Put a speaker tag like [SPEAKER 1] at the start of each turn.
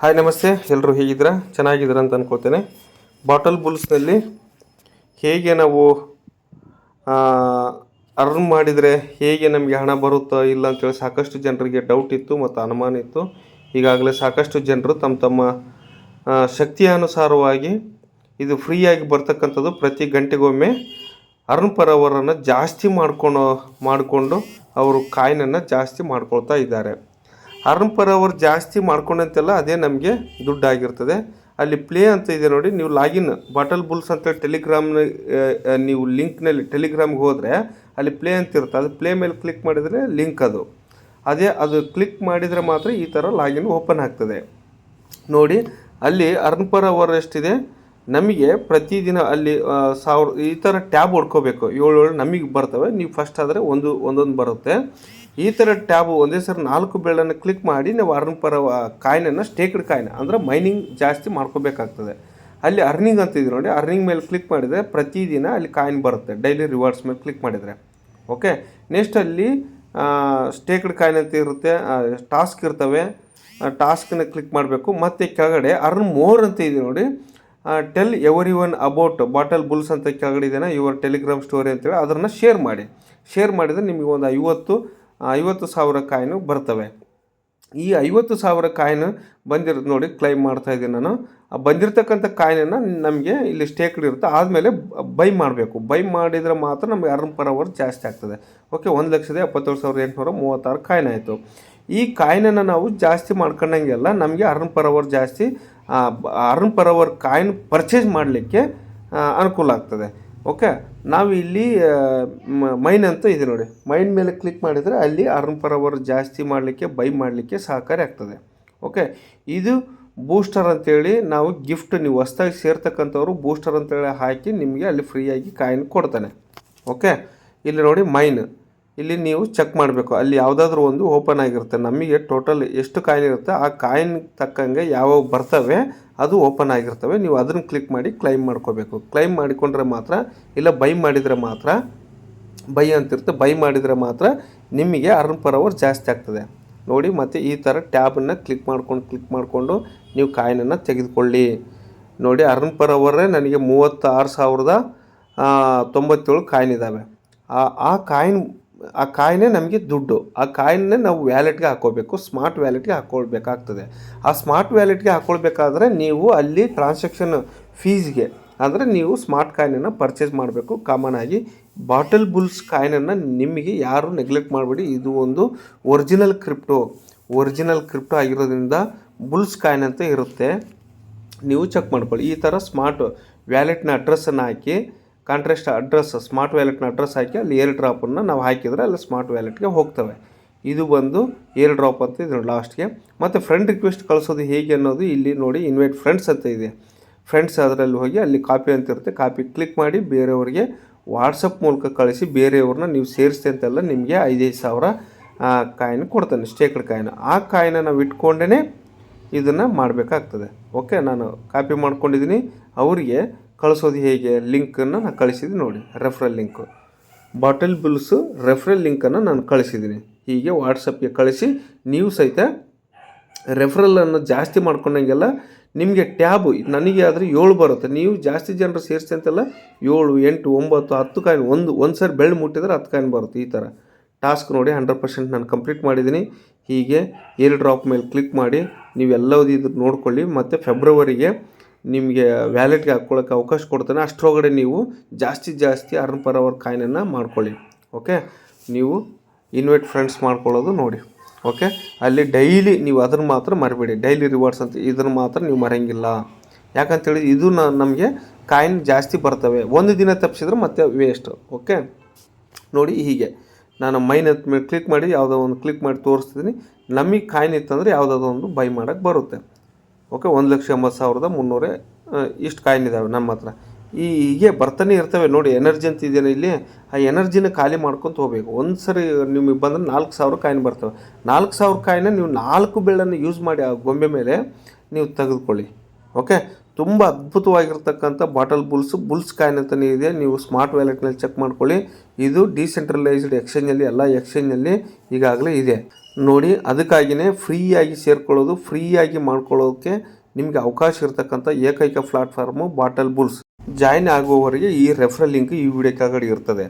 [SPEAKER 1] Hi ನಮಸ್ತೆ. ಎಲ್ಲರೂ ಹೇಗಿದ್ದೀರಾ? ಚೆನ್ನಾಗಿದ್ದೀರಾ ಅಂತ ಅನ್ಕೋತೇನೆ. ಬಾಟಲ್ ಬುಲ್ಸ್ನಲ್ಲಿ ಹೇಗೆ ನಾವು ಅರ್ನ್ ಮಾಡಿದರೆ ಹೇಗೆ ನಮಗೆ ಹಣ ಬರುತ್ತೋ ಇಲ್ಲ ಅಂತೇಳಿ ಸಾಕಷ್ಟು ಜನರಿಗೆ ಡೌಟ್ ಇತ್ತು ಮತ್ತು ಅನುಮಾನ ಇತ್ತು. ಈಗಾಗಲೇ ಸಾಕಷ್ಟು ಜನರು ತಮ್ಮ ತಮ್ಮ ಶಕ್ತಿಯಾನುಸಾರವಾಗಿ ಇದು ಫ್ರೀಯಾಗಿ ಬರ್ತಕ್ಕಂಥದ್ದು ಪ್ರತಿ ಗಂಟೆಗೊಮ್ಮೆ ಅರ್ನ್ ಪರ್ ಅವರನ್ನು ಜಾಸ್ತಿ ಮಾಡ್ಕೊಂಡು ಮಾಡಿಕೊಂಡು ಅವರು ಕಾಯಿನನ್ನು ಜಾಸ್ತಿ ಮಾಡ್ಕೊಳ್ತಾ ಇದ್ದಾರೆ. ಅರ್ನ್ ಪರ್ ಅವರ್ ಜಾಸ್ತಿ ಮಾಡ್ಕೊಂಡಂತೆಲ್ಲ ಅದೇ ನಮಗೆ ದುಡ್ಡಾಗಿರ್ತದೆ. ಅಲ್ಲಿ ಪ್ಲೇ ಅಂತ ಇದೆ ನೋಡಿ, ನೀವು ಲಾಗಿನ್ ಬಾಟಲ್ ಬುಲ್ಸ್ ಅಂತ ಟೆಲಿಗ್ರಾಮ್ನ ನೀವು ಲಿಂಕ್ನಲ್ಲಿ ಟೆಲಿಗ್ರಾಮ್ಗೆ ಹೋದರೆ ಅಲ್ಲಿ ಪ್ಲೇ ಅಂತ ಇರುತ್ತೆ. ಅದು ಪ್ಲೇ ಮೇಲೆ ಕ್ಲಿಕ್ ಮಾಡಿದರೆ ಲಿಂಕ್ ಅದು. ಅದೇ ಅದು ಕ್ಲಿಕ್ ಮಾಡಿದರೆ ಮಾತ್ರ ಈ ಥರ ಲಾಗಿನ್ ಓಪನ್ ಆಗ್ತದೆ. ನೋಡಿ, ಅಲ್ಲಿ ಅರ್ನ್ ಪರ್ ಅವರ್ ಎಷ್ಟಿದೆ? ನಮಗೆ ಪ್ರತಿದಿನ ಅಲ್ಲಿ ಸಾವಿರ, ಈ ಥರ ಟ್ಯಾಬ್ ಹೊಡ್ಕೋಬೇಕು. ಏಳು ಏಳು ನಮಗೆ ಬರ್ತವೆ. ನೀವು ಫಸ್ಟ್ ಆದರೆ ಒಂದು, ಒಂದೊಂದು ಬರುತ್ತೆ. ಈ ಥರ ಟ್ಯಾಬು ಒಂದೇ ಸರಿ ನಾಲ್ಕು ಬೆಳ್ಳನ್ನು ಕ್ಲಿಕ್ ಮಾಡಿ ನಾವು ಅರ್ನ್ ಪರ ಕಾಯಿನನ್ನು ಸ್ಟೇಕ್ಡ್ ಕಾಯಿನ್, ಅಂದರೆ ಮೈನಿಂಗ್ ಜಾಸ್ತಿ ಮಾಡ್ಕೋಬೇಕಾಗ್ತದೆ. ಅಲ್ಲಿ ಅರ್ನಿಂಗ್ ಅಂತ ಇದೆ ನೋಡಿ ಅರ್ನಿಂಗ್ ಮೇಲೆ ಕ್ಲಿಕ್ ಮಾಡಿದರೆ ಪ್ರತಿದಿನ ಅಲ್ಲಿ ಕಾಯಿನ್ ಬರುತ್ತೆ ಡೈಲಿ ರಿವಾರ್ಡ್ಸ್ ಮೇಲೆ ಕ್ಲಿಕ್ ಮಾಡಿದರೆ. ಓಕೆ ನೆಕ್ಸ್ಟ್ ಅಲ್ಲಿ ಸ್ಟೇಕ್ಡ್ ಕಾಯಿನ್ ಅಂತ ಇರುತ್ತೆ ಟಾಸ್ಕ್ ಇರ್ತವೆ ಟಾಸ್ಕನ್ನ ಕ್ಲಿಕ್ ಮಾಡಬೇಕು. ಮತ್ತು ಕೆಳಗಡೆ ಅರ್ನ್ ಮೋರ್ ಅಂತ ಇದೆ ನೋಡಿ tell every one about Bottle Bulls ಅಂತ ಕೆಳಗಡೆ ಇದೆಯಾ ಯುವರ್ ಟೆಲಿಗ್ರಾಮ್ ಸ್ಟೋರಿ ಅಂತೇಳಿ ಅದನ್ನು ಶೇರ್ ಮಾಡಿ. ಶೇರ್ ಮಾಡಿದರೆ ನಿಮಗೆ ಒಂದು ಐವತ್ತು ಐವತ್ತು ಸಾವಿರ ಕಾಯಿನು ಬರ್ತವೆ. ಈ ಐವತ್ತು ಸಾವಿರ ಕಾಯಿನ್ ಬಂದಿರೋದು ನೋಡಿ ಕ್ಲೈಮ್ ಮಾಡ್ತಾ ಇದ್ದೀನಿ ನಾನು. ಬಂದಿರತಕ್ಕಂಥ ಕಾಯಿನನ್ನು ನಮಗೆ ಇಲ್ಲಿ ಸ್ಟೇಕ್ಡ್ ಇರುತ್ತೆ. ಆದಮೇಲೆ ಬೈ ಮಾಡಬೇಕು. ಬೈ ಮಾಡಿದರೆ ಮಾತ್ರ ನಮಗೆ ಅರ್ನ್ ಪರ್ ಅವರ್ ಜಾಸ್ತಿ ಆಗ್ತದೆ. ಓಕೆ ಒಂದು ಲಕ್ಷದ ಎಪ್ಪತ್ತೇಳು ಸಾವಿರದ ಎಂಟುನೂರ ಮೂವತ್ತಾರು ಕಾಯಿನ್ ಆಯಿತು. ಈ ಕಾಯಿನನ್ನು ನಾವು ಜಾಸ್ತಿ ಮಾಡ್ಕೊಂಡಂಗೆಲ್ಲ ನಮಗೆ ಅರ್ನ್ ಪರ್ ಅವರ್ ಜಾಸ್ತಿ earn per hour coin purchase ಮಾಡಲಿಕ್ಕೆ ಅನುಕೂಲ ಆಗ್ತದೆ. ಓಕೆ, ನಾವು ಇಲ್ಲಿ ಮೈನ್ ಅಂತ ಇದೆ ನೋಡಿ. ಮೈನ್ ಮೇಲೆ ಕ್ಲಿಕ್ ಮಾಡಿದರೆ ಅಲ್ಲಿ ಅರ್ನ್ ಪರ್ ಅವರ್ ಜಾಸ್ತಿ ಮಾಡಲಿಕ್ಕೆ ಬೈ ಮಾಡಲಿಕ್ಕೆ ಸಹಕಾರಿ ಆಗ್ತದೆ. ಓಕೆ, ಇದು ಬೂಸ್ಟರ್ ಅಂತೇಳಿ ನಾವು ಗಿಫ್ಟ್ ನೀವು ಹೊಸ್ದಾಗಿ ಸೇರ್ತಕ್ಕಂಥವ್ರು ಬೂಸ್ಟರ್ ಅಂತೇಳಿ ಹಾಕಿ ನಿಮಗೆ ಅಲ್ಲಿ ಫ್ರೀಯಾಗಿ ಕಾಯಿನ್ ಕೊಡ್ತಾನೆ. ಓಕೆ, ಇಲ್ಲಿ ನೋಡಿ ಮೈನ್. ಇಲ್ಲಿ ನೀವು ಚೆಕ್ ಮಾಡಬೇಕು. ಅಲ್ಲಿ ಯಾವುದಾದ್ರೂ ಒಂದು ಓಪನ್ ಆಗಿರುತ್ತೆ. ನಮಗೆ ಟೋಟಲ್ ಎಷ್ಟು ಕಾಯಿನ್ ಇರುತ್ತೆ, ಆ ಕಾಯಿನ್ ತಕ್ಕಂಗೆ ಯಾವ ಬರ್ತವೆ, ಅದು ಓಪನ್ ಆಗಿರ್ತವೆ. ನೀವು ಅದನ್ನು ಕ್ಲಿಕ್ ಮಾಡಿ ಕ್ಲೈಮ್ ಮಾಡ್ಕೋಬೇಕು. ಕ್ಲೈಮ್ ಮಾಡಿಕೊಂಡ್ರೆ ಮಾತ್ರ, ಇಲ್ಲ ಬೈ ಮಾಡಿದರೆ ಮಾತ್ರ ಬೈ ಅಂತಿರುತ್ತೆ. ಬೈ ಮಾಡಿದರೆ ಮಾತ್ರ ನಿಮಗೆ ಅರ್ನ್ ಪರ್ ಅವರ್ ಜಾಸ್ತಿ ಆಗ್ತದೆ. ನೋಡಿ, ಮತ್ತು ಈ ಥರ ಟ್ಯಾಬನ್ನು ಕ್ಲಿಕ್ ಮಾಡ್ಕೊಂಡು ಕ್ಲಿಕ್ ಮಾಡಿಕೊಂಡು ನೀವು ಕಾಯಿನನ್ನು ತೆಗೆದುಕೊಳ್ಳಿ. ನೋಡಿ ಅರ್ನ್ ಪರ್ ಅವರೇ ನನಗೆ ಮೂವತ್ತಾರು ಸಾವಿರದ ತೊಂಬತ್ತೇಳು ಕಾಯಿನ್ ಇದ್ದಾವೆ ಆ ಕಾಯಿನ್ ಆ ಕಾಯಿನೇ ನಮಗೆ ದುಡ್ಡು. ಆ ಕಾಯಿನ್ನೇ ನಾವು ವ್ಯಾಲೆಟ್ಗೆ ಹಾಕೋಬೇಕು ಸ್ಮಾರ್ಟ್ ವ್ಯಾಲೆಟ್ಗೆ ಹಾಕ್ಕೊಳ್ಬೇಕಾಗ್ತದೆ ಆ ಸ್ಮಾರ್ಟ್ ವ್ಯಾಲೆಟ್ಗೆ ಹಾಕ್ಕೊಳ್ಬೇಕಾದ್ರೆ ನೀವು ಅಲ್ಲಿ ಟ್ರಾನ್ಸಾಕ್ಷನ್ ಫೀಸ್ಗೆ ಅಂದರೆ ನೀವು ಸ್ಮಾರ್ಟ್ ಕಾಯಿನನ್ನು ಪರ್ಚೇಸ್ ಮಾಡಬೇಕು. ಕಾಮನ್ ಆಗಿ ಬಾಟಲ್ ಬುಲ್ಸ್ ಕಾಯಿನನ್ನು ನಿಮಗೆ ಯಾರು ನೆಗ್ಲೆಕ್ಟ್ ಮಾಡಬೇಡಿ. ಇದು ಒಂದು ಒರಿಜಿನಲ್ ಕ್ರಿಪ್ಟೋ ಒರಿಜಿನಲ್ ಕ್ರಿಪ್ಟೋ ಆಗಿರೋದ್ರಿಂದ ಬುಲ್ಸ್ ಕಾಯಿನ್ ಅಂತ ಇರುತ್ತೆ. ನೀವು ಚೆಕ್ ಮಾಡ್ಕೊಳ್ಳಿ. ಈ ಥರ ಸ್ಮಾರ್ಟ್ ವ್ಯಾಲೆಟ್ನ ಅಡ್ರೆಸ್ಸನ್ನು ಹಾಕಿ ಕಾಂಟ್ರಾಸ್ಟ್ ಅಡ್ರೆಸ್ ಸ್ಮಾರ್ಟ್ ವ್ಯಾಲೆಟ್ನ ಅಡ್ರೆಸ್ ಹಾಕಿ ಅಲ್ಲಿ ಏರ್ ಡ್ರಾಪನ್ನು ನಾವು ಹಾಕಿದರೆ ಅಲ್ಲಿ ಸ್ಮಾರ್ಟ್ ವ್ಯಾಲೆಟ್ಗೆ ಹೋಗ್ತವೆ. ಇದು ಬಂದು ಏರ್ ಡ್ರಾಪ್ ಅಂತ ಇದೆ ಲಾಸ್ಟ್ಗೆ ಮತ್ತು ಫ್ರೆಂಡ್ ರಿಕ್ವೆಸ್ಟ್ ಕಳಿಸೋದು ಹೇಗೆ ಅನ್ನೋದು ಇಲ್ಲಿ ನೋಡಿ ಇನ್ವೈಟ್ ಫ್ರೆಂಡ್ಸ್ ಅಂತ ಇದೆ. ಫ್ರೆಂಡ್ಸ್ ಅದರಲ್ಲಿ ಹೋಗಿ ಅಲ್ಲಿ ಕಾಪಿ ಅಂತ ಇರುತ್ತೆ. ಕಾಪಿ ಕ್ಲಿಕ್ ಮಾಡಿ ಬೇರೆಯವ್ರಿಗೆ ವಾಟ್ಸಪ್ ಮೂಲಕ ಕಳಿಸಿ ಬೇರೆಯವ್ರನ್ನ ನೀವು ಸೇರಿಸಿ ಅಂತೆಲ್ಲ ನಿಮಗೆ ಐದೈದು ಸಾವಿರ ಕಾಯಿನ್ ಕೊಡ್ತಾನೆ ಸ್ಟೇಕಡ್ ಕಾಯಿನ ಆ ಕಾಯಿನ ನಾವು ಇಟ್ಕೊಂಡೇ ಇದನ್ನು ಮಾಡಬೇಕಾಗ್ತದೆ. ಓಕೆ ನಾನು ಕಾಪಿ ಮಾಡ್ಕೊಂಡಿದ್ದೀನಿ. ಅವರಿಗೆ ಕಳಿಸೋದು ಹೇಗೆ? ಲಿಂಕನ್ನು ನಾನು ಕಳಿಸಿದ್ದೆ ನೋಡಿ referral link bottle bulls referral ಲಿಂಕನ್ನು ನಾನು ಕಳಿಸಿದ್ದೀನಿ ಹೀಗೆ ವಾಟ್ಸಪ್ಗೆ ಕಳಿಸಿ, ನೀವು ಸಹಿತ ರೆಫ್ರಲನ್ನು ಜಾಸ್ತಿ ಮಾಡ್ಕೊಂಡಂಗೆಲ್ಲ ನಿಮಗೆ ಟ್ಯಾಬು, ನನಗೆ ಆದರೆ ಏಳು ಬರುತ್ತೆ. ನೀವು ಜಾಸ್ತಿ ಜನರು ಸೇರಿಸಿ ಅಂತೆಲ್ಲ, ಏಳು, ಎಂಟು, ಒಂಬತ್ತು, ಹತ್ತು ಕಾಯಿನ್, ಒಂದು ಒಂದು ಸರಿ ಬೆಳ್ಳು ಮುಟ್ಟಿದ್ರೆ ಹತ್ತು ಕಾಯಿನ್ ಬರುತ್ತೆ ಈ ಥರ. ಟಾಸ್ಕ್ ನೋಡಿ ಹಂಡ್ರೆಡ್ ಪರ್ಸೆಂಟ್ ನಾನು ಕಂಪ್ಲೀಟ್ ಮಾಡಿದ್ದೀನಿ ಹೀಗೆ ಏರ್ ಡ್ರಾಪ್ ಮೇಲೆ ಕ್ಲಿಕ್ ಮಾಡಿ ನೀವೆಲ್ಲದು ನೋಡ್ಕೊಳ್ಳಿ. ಮತ್ತು ಫೆಬ್ರವರಿಗೆ ನಿಮಗೆ ವ್ಯಾಲೆಟ್ಗೆ ಹಾಕ್ಕೊಳ್ಳೋಕೆ ಅವಕಾಶ ಕೊಡ್ತಾನೆ, ಅಷ್ಟರೊಳಗಡೆ ನೀವು ಜಾಸ್ತಿ ಜಾಸ್ತಿ ಅರ್ನ್ ಪರ್ ಅವರ್ ಕಾಯಿನನ್ನು ಮಾಡ್ಕೊಳ್ಳಿ ಓಕೆ ನೀವು ಇನ್ವೈಟ್ ಫ್ರೆಂಡ್ಸ್ ಮಾಡ್ಕೊಳ್ಳೋದು ನೋಡಿ ಓಕೆ ಅಲ್ಲಿ ಡೈಲಿ ನೀವು ಅದನ್ನು ಮಾತ್ರ ಮರಿಬೇಡಿ ಡೈಲಿ ರಿವಾರ್ಡ್ಸ್ ಅಂತ ಇದನ್ನು ಮಾತ್ರ ನೀವು ಮರೆಯಂಗಿಲ್ಲ. ಯಾಕಂತೇಳಿ ಇದು ನಮಗೆ ಕಾಯಿನ್ ಜಾಸ್ತಿ ಬರ್ತವೆ, ಒಂದು ದಿನ ತಪ್ಪಿಸಿದ್ರೆ ಮತ್ತೆ ವೇಸ್ಟ್ ಓಕೆ ನೋಡಿ ಹೀಗೆ, ನಾನು ಮೈನ್ ಅಂತ ಮೇಲೆ ಕ್ಲಿಕ್ ಮಾಡಿ, ಯಾವುದೋ ಒಂದು ಕ್ಲಿಕ್ ಮಾಡಿ ತೋರಿಸ್ತಿದ್ದೀನಿ ನಮಗೆ ಕಾಯಿನ್ ಇತ್ತಂದರೆ ಯಾವುದಾದ್ರು ಒಂದು ಬೈ ಮಾಡೋಕ್ಕೆ ಬರುತ್ತೆ. ಓಕೆ, ಒಂದು ಲಕ್ಷ ಎಂಬತ್ತು ಸಾವಿರದ ಮುನ್ನೂರೇ ಇಷ್ಟು ಕಾಯಿನ್ ಇದ್ದಾವೆ ನಮ್ಮ ಹತ್ರ ಈ ಹೀಗೆ ಬರ್ತಾನೆ ಇರ್ತವೆ ನೋಡಿ, ಎನರ್ಜಿ ಅಂತ ಇದೆಯಲ್ಲ ಇಲ್ಲಿ, ಆ ಎನರ್ಜಿನ ಖಾಲಿ ಮಾಡ್ಕೊತ ಹೋಗ್ಬೇಕು. ಒಂದು ಸರಿ ನಿಮಗೆ ಬಂದರೆ ನಾಲ್ಕು ಸಾವಿರ ಕಾಯಿನ್ ಬರ್ತವೆ. ನಾಲ್ಕು ಸಾವಿರ ಕಾಯಿನ ನೀವು ನಾಲ್ಕು ಬೆಳ್ಳನ್ನು ಯೂಸ್ ಮಾಡಿ ಆ ಗೊಂಬೆ ಮೇಲೆ ನೀವು ತೆಗೆದುಕೊಳ್ಳಿ. ಓಕೆ ತುಂಬ ಅದ್ಭುತವಾಗಿರ್ತಕ್ಕಂಥ ಬಾಟಲ್ ಬುಲ್ಸ್ ಬುಲ್ಸ್ ಕಾಯಿನ್ ಅಂತಲೇ ಇದೆ. ನೀವು ಸ್ಮಾರ್ಟ್ ವ್ಯಾಲೆಟ್ನಲ್ಲಿ ಚೆಕ್ ಮಾಡ್ಕೊಳ್ಳಿ. ಇದು ಡಿಸೆಂಟ್ರಲೈಸ್ಡ್ ಎಕ್ಸ್ಚೇಂಜಲ್ಲಿ ಎಲ್ಲ ಎಕ್ಸ್ಚೇಂಜಲ್ಲಿ ಈಗಾಗಲೇ ಇದೆ. ನೋಡಿ ಅದಕ್ಕಾಗಿಯೇ ಫ್ರೀಯಾಗಿ ಸೇರ್ಕೊಳ್ಳೋದು, ಫ್ರೀಯಾಗಿ ಮಾಡ್ಕೊಳ್ಳೋಕ್ಕೆ ನಿಮಗೆ ಅವಕಾಶ ಇರತಕ್ಕಂಥ ಏಕೈಕ ಪ್ಲಾಟ್ಫಾರ್ಮು ಬಾಟಲ್ ಬುಲ್ಸ್. ಜಾಯಿನ್ ಆಗುವವರೆಗೆ ಈ ರೆಫರಲ್ ಲಿಂಕ್ ಈ ವಿಡಿಯೋ ಕೆಳಗಡೆ ಇರ್ತದೆ.